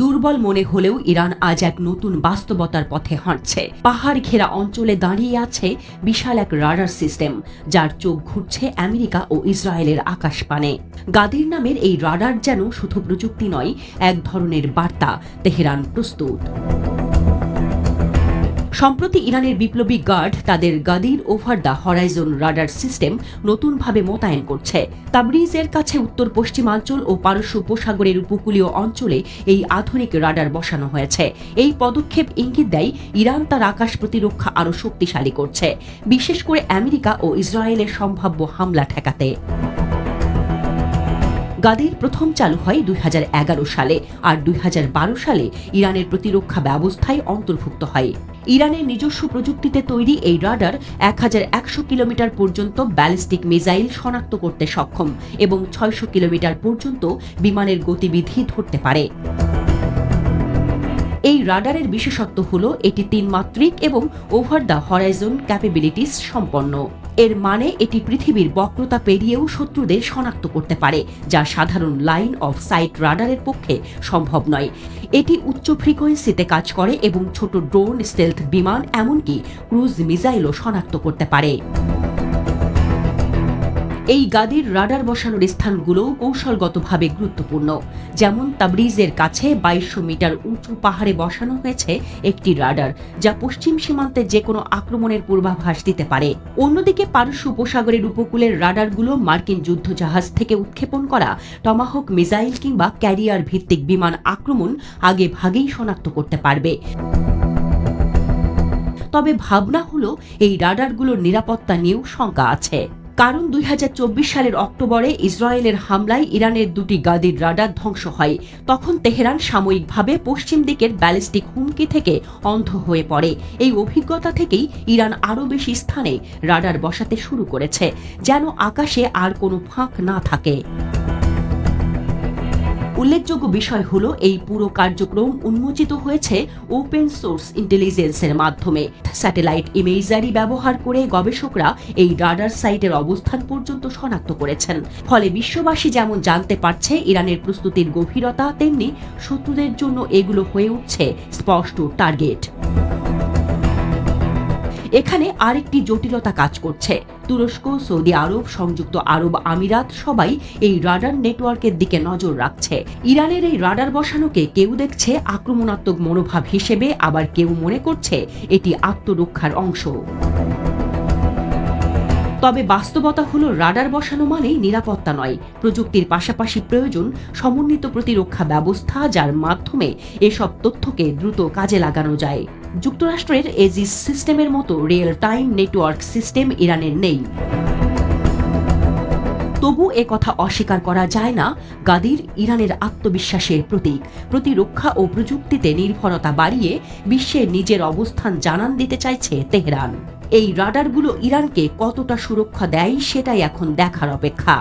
দুর্বল মনে হলেও ইরান আজ এক নতুন বাস্তবতার পথে হাঁটছে। পাহাড় ঘেরা অঞ্চলে দাঁড়িয়ে আছে বিশাল এক রাডার সিস্টেম, যার চোখ ঘুরছে আমেরিকা ও ইসরায়েলের আকাশপানে গাদির নামের এই রাডার যেন শুধু প্রযুক্তি নয়, এক ধরনের বার্তা, তেহরান প্রস্তুত। সম্প্রতি ইরানের বিপ্লবী গার্ড তাদের গাদির over the horizon radar system নতুনভাবে মোতায়েন করছে। তাবরিজের কাছে উত্তর পশ্চিমাঞ্চল ও পারস্য উপসাগরের উপকূলীয় অঞ্চলে এই আধুনিক রাডার বসানো হয়েছে। এই পদক্ষেপ ইঙ্গিত দেয় ইরান তার আকাশ প্রতিরক্ষা আরও শক্তিশালী করছে, বিশেষ করে আমেরিকা ও ইসরায়েলের সম্ভাব্য হামলা ঠেকাতে। গাদির প্রথম চালু হয় দুই হাজার এগারো সালে, আর দুই হাজার বারো সালে ইরানের প্রতিরক্ষা ব্যবস্থায় অন্তর্ভুক্ত হয়। ইরানের নিজস্ব প্রযুক্তিতে তৈরি এই রাডার এক হাজার একশো কিলোমিটার পর্যন্ত ব্যালিস্টিক মিসাইল শনাক্ত করতে সক্ষম এবং ছয়শো কিলোমিটার পর্যন্ত বিমানের গতিবিধি ধরতে পারে। এই রাডারের বিশেষত্ব হল এটি তিন মাত্রিক এবং ওভার দ্য হরাইজন ক্যাপেবিলিটিস সম্পন্ন। এর মানে এটি পৃথিবীর বক্রতা পেরিয়েও শত্রুদের শনাক্ত করতে পারে, যা সাধারণ লাইন অফ সাইট রাডারের পক্ষে সম্ভব নয়। এটি উচ্চ ফ্রিকোয়েন্সিতে কাজ করে এবং ছোট ড্রোন স্টেলথ বিমান এমনকি ক্রুজ মিসাইলও শনাক্ত করতে পারে। এই গাদির রাডার বসানোর স্থানগুলোও কৌশলগতভাবে গুরুত্বপূর্ণ। যেমন তাবরিজের কাছে বাইশশো মিটার উঁচু পাহাড়ে বসানো হয়েছে একটি রাডার, যা পশ্চিম সীমান্তে যে কোনো আক্রমণের পূর্বাভাস দিতে পারে। অন্যদিকে পারস্য উপসাগরের উপকূলের রাডারগুলো মার্কিন যুদ্ধজাহাজ থেকে উৎক্ষেপণ করা, টমাহক মিসাইল কিংবা ক্যারিয়ার ভিত্তিক বিমান আক্রমণ আগে ভাগেই শনাক্ত করতে পারবে। তবে ভাবনা হলো, এই রাডারগুলোর নিরাপত্তা নিয়েও শঙ্কা আছে। কারণ দুই হাজার চব্বিশ সালের অক্টোবরে ইসরায়েলের হামলায় ইরানের দুটি গাদির রাডার ধ্বংস হয়। তখন তেহরান সাময়িকভাবে পশ্চিম দিকের ব্যালিস্টিক হুমকি থেকে অন্ধ হয়ে পড়ে। এই অভিজ্ঞতা থেকেই ইরান আরও বেশি স্থানে রাডার বসাতে শুরু করেছে, যেন আকাশে আর কোনো ফাঁক না থাকে। উল্লেখযোগ্য বিষয় হল, এই পুরো কার্যক্রম উন্মোচিত হয়েছে ওপেন সোর্স ইন্টেলিজেন্সের মাধ্যমে। স্যাটেলাইট ইমেজারি ব্যবহার করে গবেষকরা এই রাডার সাইটের অবস্থান পর্যন্ত শনাক্ত করেছেন। ফলে বিশ্ববাসী যেমন জানতে পারছে, ইরানের প্রস্তুতির গভীরতা, তেমনি শত্রুদের জন্য এগুলো হয়ে উঠছে স্পষ্ট টার্গেট এখানে আরেকটি জটিলতা কাজ করছে। তুরস্ক, সৌদি আরব, সংযুক্ত আরব আমিরাত সবাই এই রাডার নেটওয়ার্কের দিকে নজর রাখছে। ইরানের এই রাডার বসানোকে কেউ দেখছে আক্রমণাত্মক মনোভাব হিসেবে, আবার কেউ মনে করছে এটি আত্মরক্ষার অংশ। তবে বাস্তবতা হলো রাডার বসানো মানেই নিরাপত্তা নয়। প্রযুক্তির পাশাপাশি প্রয়োজন সমন্বিত প্রতিরক্ষা ব্যবস্থা, যার মাধ্যমে এসব তথ্যকে দ্রুত কাজে লাগানো যায়। যুক্তরাষ্ট্রের এজিস সিস্টেমের মতো রিয়েল টাইম নেটওয়ার্ক সিস্টেম ইরানের নেই। তবু এ কথা অস্বীকার করা যায় না, গাদির ইরানের আত্মবিশ্বাসের প্রতীক। প্রতিরক্ষা ও প্রযুক্তিতে নির্ভরতা বাড়িয়ে বিশ্বের নিজের অবস্থান জানান দিতে চাইছে তেহরান। এই রাডারগুলো ইরানকে কতটা সুরক্ষা দেয় সেটাই এখন দেখার অপেক্ষা।